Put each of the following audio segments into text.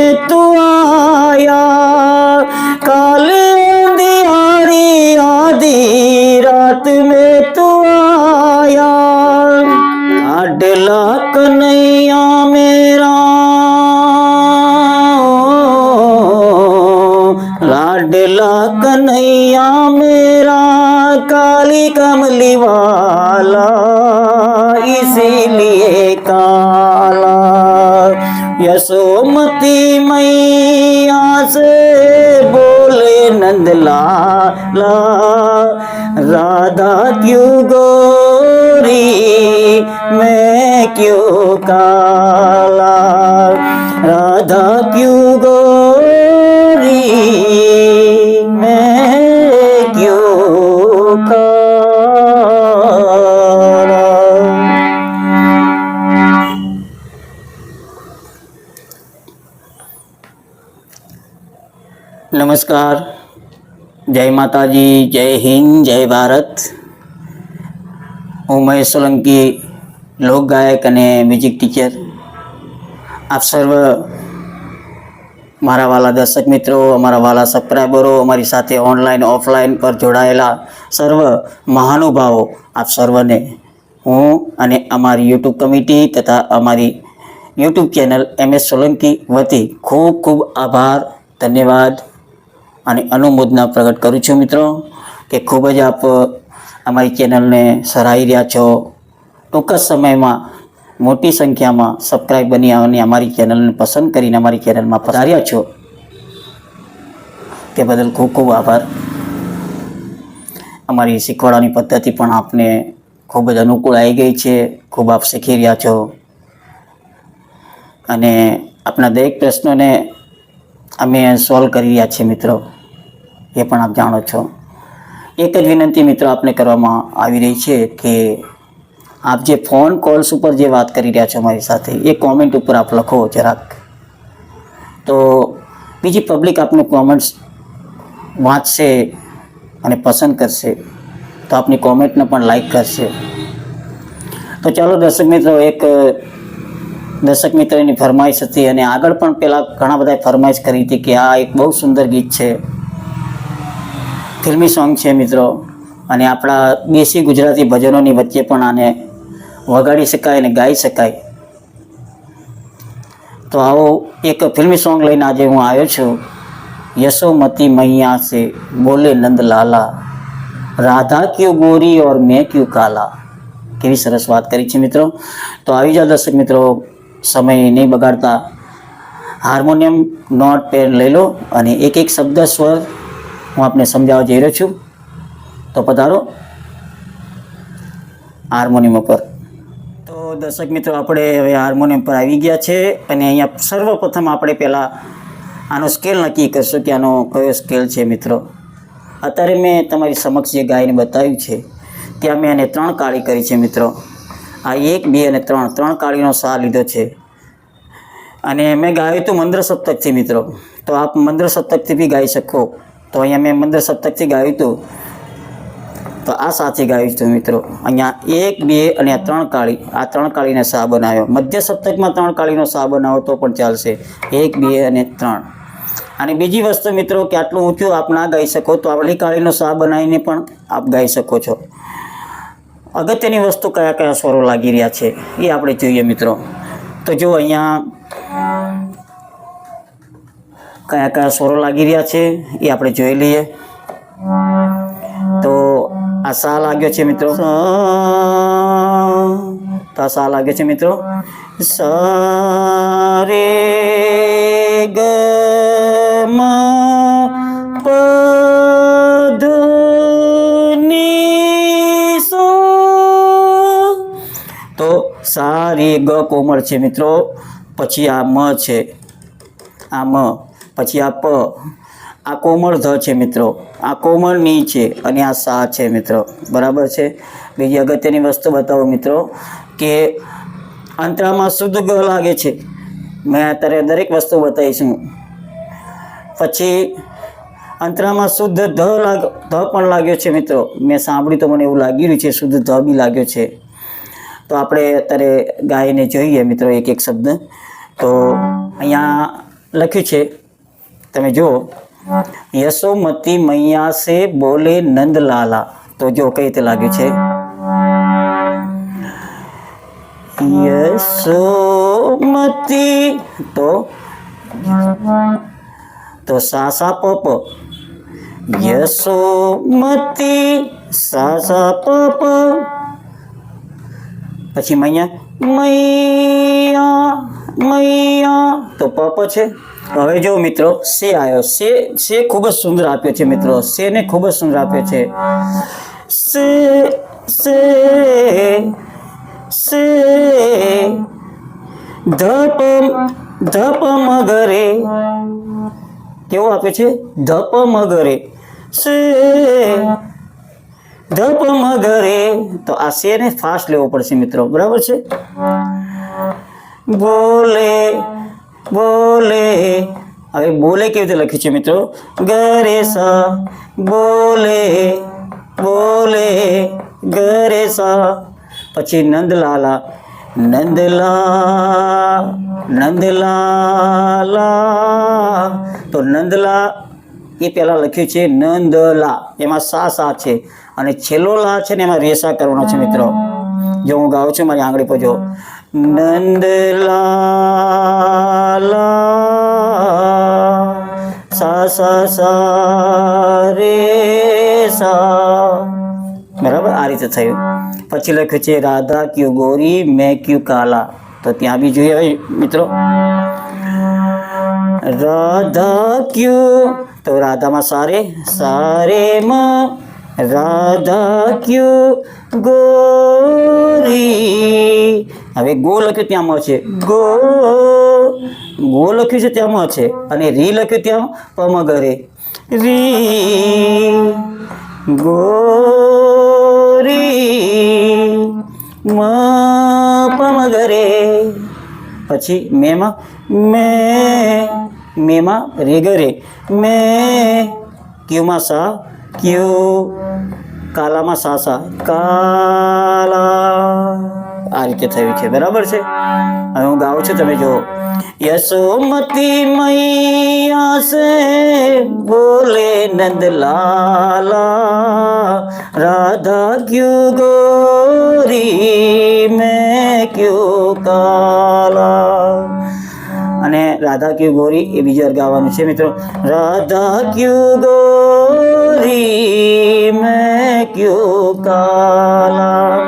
रात में तू आया काली अंधियारी आधी रात में तू आया लाडला कन्हैया मेरा लाडला कन्हैया मेरा काली कमली वाला इसीलिए काला યશોમતી મૈયા સે બોલે નંદલાલા રાધા ક્યુ ગોરી મેં ક્યુ કાલા રાધા ક્યુ ગોરી નમસ્કાર. જય માતાજી, જય હિન્દ, જય ભારત. હું મહેશ સોલંકી લોક ગાયક અને મ્યુઝિક ટીચર. આપ સર્વ મારા વાલા દર્શક મિત્રો, અમારા વાલા સબસ્ક્રાઈબરો અમારી સાથે ઓનલાઈન, ઓફલાઈન પર જોડાયેલા સર્વ મહાનુભાવો, આપ સર્વને હું અને અમારી યુટ્યુબ કમિટી તથા અમારી YouTube channel M S Solanki વતી ખૂબ ખૂબ આભાર, ધન્યવાદ. અને અનુમોદના પ્રગટ કરું છું મિત્રો, કે ખૂબ જ આપ અમારી ચેનલને સરાહી રહ્યા છો. ટૂંક જ સમયમાં મોટી સંખ્યામાં સબસ્ક્રાઈબ બની અને અમારી ચેનલને પસંદ કરીને અમારી ચેનલમાં પધાર્યા છો. તે બદલ ખૂબ ખૂબ આભાર. અમારી શીખવાડવાની પદ્ધતિ પણ આપને ખૂબ જ અનુકૂળ આવી ગઈ છે, ખૂબ આપ શીખી રહ્યા છો. અને આપના દરેક પ્રશ્નોને અમે સોલ્વ કરી રહ્યા છીએ મિત્રો. એ પણ આપ જાણો છો. એક જ વિનંતી મિત્રો આપને કરવામાં આવી રહી છે કે આપ જે ફોન કોલ્સ ઉપર જે વાત કરી રહ્યા છો મારી સાથે, એ કોમેન્ટ ઉપર આપ લખો જરાક. તો બીજી પબ્લિક આપનું કોમેન્ટ્સ વાંચશે અને પસંદ કરશે, તો આપની કોમેન્ટને પણ લાઈક કરશે. તો ચાલો દર્શક મિત્રો, એક દર્શક મિત્રની ફરમાઈશ હતી અને આગળ પણ પેલા ઘણા બધા ફરમાઈશ કરી હતી કે આ એક બહુ સુંદર ગીત છે. ફિલ્મી સોંગ છે મિત્રો. અને આપણા દેશી ગુજરાતી ભજનોની વચ્ચે પણ આને વગાડી શકાય અને ગાઈ શકાય. તો આવો એક ફિલ્મી સોંગ લઈને આજે હું આવ્યો છું. યશોમતી મૈયા સે બોલે નંદ લાલા રાધા ક્યુ ગોરી ઓર મેં ક્યુ કાલા? કેવી સરસ વાત કરી છે મિત્રો. તો આવી જાઓ દર્શક મિત્રો. સમય નહીં બગાડતા. હાર્મોનિયમ નોટ પેન લઈ લો અને એક એક શબ્દ સ્વર હું આપને સમજાવવા જઈ રહ્યો છું. તો પધારો. હાર્મોનિયમ ઉપર. તો દર્શક મિત્રો, આપણે હવે હાર્મોનિયમ પર આવી ગયા છે અને અહીંયા સર્વપ્રથમ આપણે પહેલાં આનો સ્કેલ નક્કી કરશું કે આનો કયો સ્કેલ છે મિત્રો. અત્યારે મેં તમારી સમક્ષ જે ગાયને બતાવ્યું છે, ત્યાં મેં એને ત્રણ કાળી કરી છે મિત્રો. આ એક, બે અને ત્રણ. ત્રણ કાળીનો સા લીધો છે. અને મેં ગાયું હતું મંદ્ર સપ્તકથી મિત્રો. તો આપ મંદ્ર સપ્તકથી બી ગાઈ શકો. તો અહીંયા મેં મંદ્ર સપ્તકથી ગાયું હતું. તો આ સાથે ગાયું હતું મિત્રો. અહીંયા એક, બે અને આ ત્રણ કાળી, આ ત્રણ કાળીને સા બનાવ્યો. મધ્ય સપ્તકમાં ત્રણ કાળીનો સા બનાવો તો પણ ચાલશે. એક, બે અને ત્રણ. અને બીજી વસ્તુ મિત્રો, કે આટલું ઊંચું આપ ના ગાઈ શકો, તો આપણી કાળીનો સા બનાવીને પણ આપ ગાઈ શકો છો. અગત્યની વસ્તુ કયા કયા સ્વરો લાગી રહ્યા છે એ આપણે જોઈએ મિત્રો. તો જો અહીંયા કયા કયા સ્વરો લાગી રહ્યા છે એ આપણે જોઈ લઈએ. તો આ સા લાગ્યો છે મિત્રો. તો આ સા લાગ્યો છે મિત્રો. સ, રે, ગ, મ તો સા રે ગ કોમળ છે મિત્રો. પછી આ મ છે. આ મ. પછી આ પ. આ કોમળ ધ છે મિત્રો. આ કોમળની છે અને આ સા છે મિત્રો. બરાબર છે? બીજી અગત્યની વસ્તુ બતાવો મિત્રો કે અંતરામાં શુદ્ધ ગ લાગે છે. મેં અત્યારે દરેક વસ્તુ બતાવીશું પછી અંતરામાં શુદ્ધ ધ લાગ, ધ પણ લાગ્યો છે મિત્રો. મેં સાંભળ્યું તો મને એવું લાગી રહ્યું છે, શુદ્ધ ધ બી લાગ્યો છે. તો આપણે અત્યારે ગાઈને જોઈએ મિત્રો એક એક શબ્દ. તો અહીંયા લખ્યું છે, તમે જુઓ. યશોમતી મૈયા સે બોલે નંદલાલા. તો જો કઈ રીતે લાગ્યું છે? યશોમતી. તો તો સાસા પપ યશોમતી, સાસા પપ પછી અહીંયા તો પપ છે. હવે જો મિત્રો, સે આવ્યો. સે સે ખૂબ જ સુંદર આપ્યો છે મિત્રો. સે ને ખૂબ જ સુંદર આપ્યો છે. સે સે સે ધપ ધપ મગરે કેવો આપે છે? ધપ મગરે સે ધપ મગરે તો આ શેરને ફાસ્ટ લેવો પડશે મિત્રો? બરાબર છે? બોલે બોલે. હવે બોલે કેવી રીતે લખ્યું છે મિત્રો? ગરે સ, બોલે બોલે. ગરે સ. પછી નંદલાલા, નંદલા, નંદલાલા. તો નંદલા એ પહેલાં લખ્યું છે નંદલા. એમાં સા સા છે. અને છેલ્લો લા છે ને એમાં રેસા કરવાનો છે, મિત્રો. જો હું ગાઉં છું, મારી આંગળી પર જો. નંદલાલા સા સા સા, રે, સા. બરાબર? આ રીતે થયું. પછી લખ્યું છે, રાધા ક્યુ ગોરી, મેં ક્યુ કાલા. તો ત્યાં બી જોઈએ મિત્રો. રાધા ક્યુ? તો રાધામાં સારે સારે માં રાધા ક્યુ ગોરી? હવે ગો લખ્યું ત્યાં મ છે ગો ગો લખ્યું છે ત્યાં છે અને રી લખ્યું ત્યાં પમગરે. રી, ગોરી, મ પમગરે. પછી મેમાં, મે, મેમાં રેગરે મે ક્યુમાં સા ક્યુ કાલામાં સા સા કાલા આ રીતે થયું છે બરાબર છે હવે હું ગાઉં છું તમે જુઓ યશોમતી મૈયા સે બોલે નંદલાલા રાધા ક્યુ ગોરી મેં ક્યુ કાલા અને રાધા ક્યુ ગોરી એ બીજી ગાવાનું છે મિત્રો. રાધા ક્યુ ગોરી, મેં ક્યુ કાલા?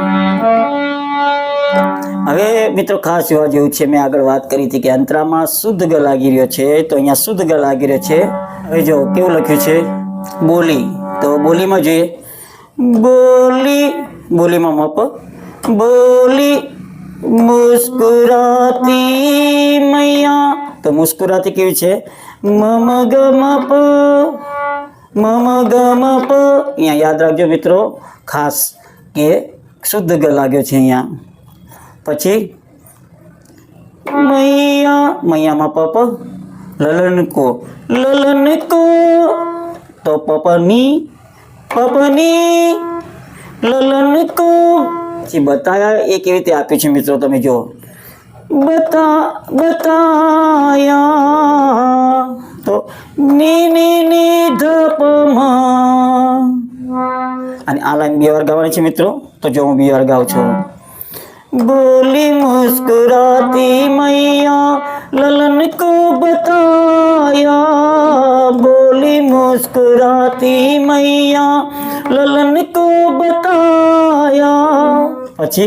હવે મિત્રો ખાસ જોવા જેવું છે, મેં આગળ વાત કરી હતી કે અંતરામાં શુદ્ધ ગ લાગી રહ્યો છે, તો અહીંયા શુદ્ધ ગ લાગી રહ્યો છે. હવે જો કેવું લખ્યું છે? બોલી. તો બોલીમાં જોઈએ. બોલી. બોલીમાં મપ. બોલી. મુસ્કુરાતી મૈયા. તો મુસ્કુરાતી કેવી છે? મમ ગમ પ મમ ગમ પ અહીંયા યાદ રાખજો મિત્રો, ખાસ કે શુદ્ધ ગ લાગ્યો છે અહીંયા. પછી, મૈયા, મૈયામાં પપ લલનકો લલનકો તો પપની પપની લલનકો પછી બતાયા એ કેવી રીતે આપે છે મિત્રો તમે જુઓ. બતા, બતાયા. તો ની અને આ લાઈન બે વાર ગાવાની છે મિત્રો. તો જો હું બે વાર ગાઉં છું. બોલી મુસ્કુરાતી મૈયા ललन को बताया बोली मुस्कुराती मैया ललन को बताया પછી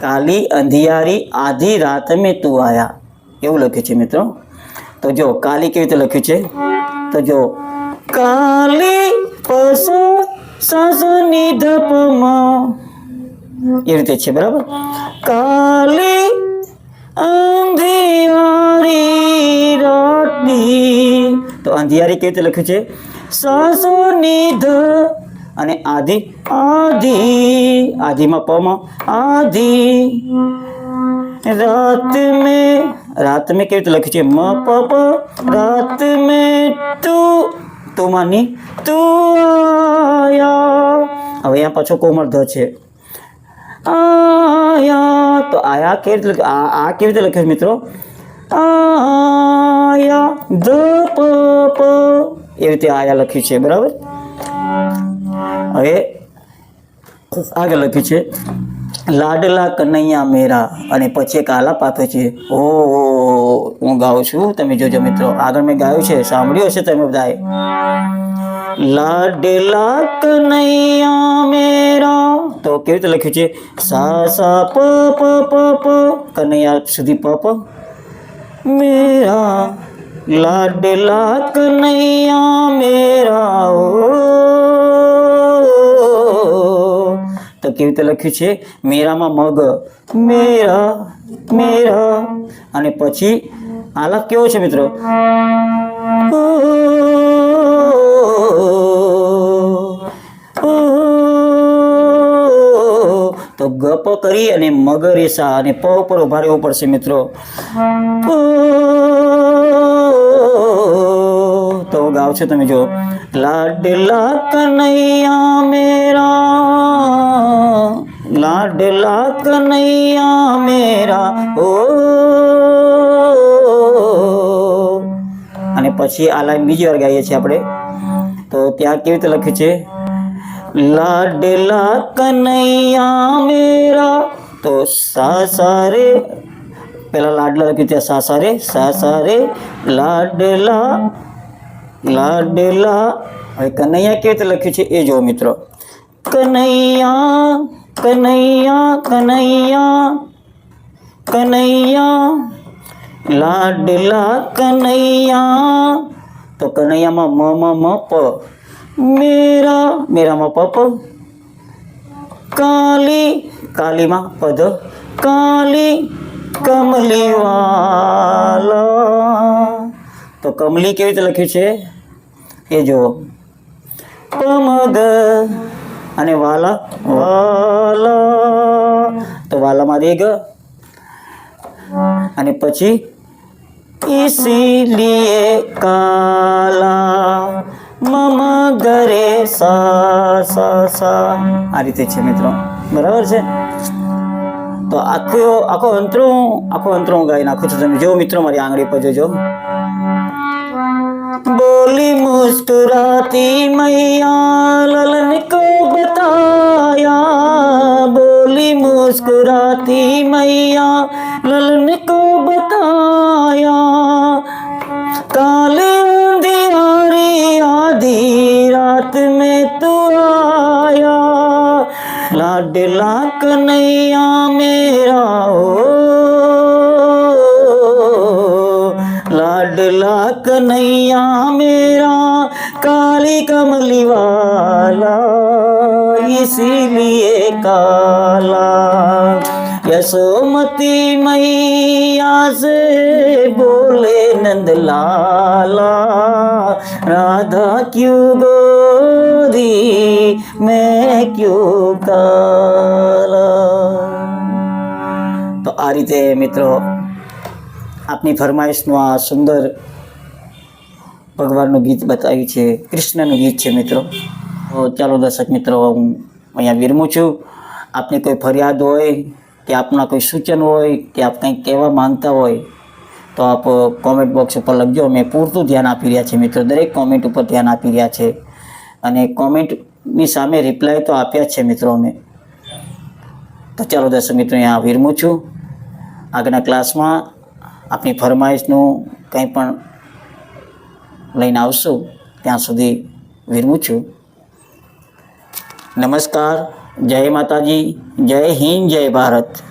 કાલી અંધિયારી આધી રાત મેં તું આયા એવું લખ્યું છે મિત્રો તો જો કાલી કેવી રીતે લખ્યું છે તો જો કાલી પશુ સાસુની ધપમાં એ રીતે છે બરાબર કાલે અંધિયારી રાતની તો અંધિયારી કેવી રીતે લખ્યું છે? સાસો નિધ અને આધિ આધિ. આધિમાં પમાં, આધિ. રાત મેં રાત મેં કેવી રીતે લખ્યું છે? મ, પ પ. રાત મે તું તું માની તું આયા હવે અહીંયા પાછો કોમળ ધ છે. આયા. તો આયા કેવી રીતે આ કેવી રીતે લખે છે મિત્રો? આયા ધ પ પ. એ રીતે આયા લખ્યું છે, બરાબર? હવે આગળ લખ્યું છે, લાડલા કનૈયા મેરા. અને પછી એક આલા આપે છે. ઓ હું ગાઉં છું. તમે જોજો મિત્રો. આગળ મેં ગાયું છે. સાંભળ્યું હશે તમે બધાએ. લાડલા કનૈયા મેરા. તો કેવી રીતે લખ્યું છે? સા સા, પ પ પ પ. કનૈયા સુધી પ પ. મેરા. લાડલા કનૈયા મેરા. ઓ. તો કેવી રીતે લખ્યું છે? મેરામાં મગ. મેરા મેરા. અને પછી આલા કેવો છે મિત્રો? ગપ કરી અને મગ રેસા અને પ ઉપર ઊભા રહેવું પડશે, મિત્રો. તો ગાવ છો તમે, જો. લાડલા કનૈયા મેરા. લાડલા કનૈયા મેરા. ઓ. અને પછી આ લાઈન બીજી વાર ગાઈએ છીએ આપણે. તો ત્યાં કેવી રીતે લખ્યું છે? લાડલા કનૈયા મેરા તો સા સા રે પેલા લાડલા લખ્યું ત્યાં સા સા રે સા સા રે લાડલા લાડલા હવે કનૈયા કેવી રીતે લખ્યું છે એ જો મિત્રો કનૈયા કનૈયા કનૈયા કનૈયા લાડલા કનૈયા તો કનૈયામાં મ મ મ પ મેરા, મેરામાં પપ કાલી, કાલીમાં પદ કાલી, કમલીવાલા. તો કમલી કેવી રીતે લખ્યું છે? એ જુઓ. પમદ અને વાલા વાલા. તો વાલામાં દેગ અને પછી ઇસીલીએ કાલા. dari sa sa sa Mitro, berapa to akuyo aku antro, aku antro nggak Mitro mari anggri Boli muskurti Maya Lalni ko Boli muskurti Maya Lalni ko ਲਾਡਲਾ Kanhaiya ਮੇਰਾ ਓ। ਲਾਡਲਾ ਕਨਈਆ ਮੇਰਾ ਕਾਲੀ ਕਮਲੀ ਵਾਲਾ ਇਸ ਲਈ ਕਾਲਾ। यशोमती मैया से बोले नंद लाला राधा क्यों गोरी मैं क्यों काला તો આ રીતે મિત્રો આપની ફરમાઈશનું આ સુંદર ભગવાનનું ગીત બતાવ્યું છે કૃષ્ણનું ગીત છે મિત્રો તો ચાલો દર્શક મિત્રો હું અહીંયા વિરમું છું આપને કોઈ ફરિયાદ હોય કે આપના કોઈ સૂચન હોય કે આપ કંઈક કહેવા માંગતા હોય, તો આપ કોમેન્ટ બોક્સ ઉપર લખજો. અમે પૂરતું ધ્યાન આપી રહ્યા છીએ મિત્રો. દરેક કોમેન્ટ ઉપર ધ્યાન આપી રહ્યા છે. અને કોમેન્ટની સામે રિપ્લાય તો આપ્યા છે મિત્રો અમે. તો ચાલો દર્શક મિત્રો, અહીંયા વિરમું છું. આગળના ક્લાસમાં આપની ફરમાઈશનું કંઈ પણ લઈને આવશું, ત્યાં સુધી વિરમું છું. નમસ્કાર. જય માતાજી જય હિન્દ જય ભારત.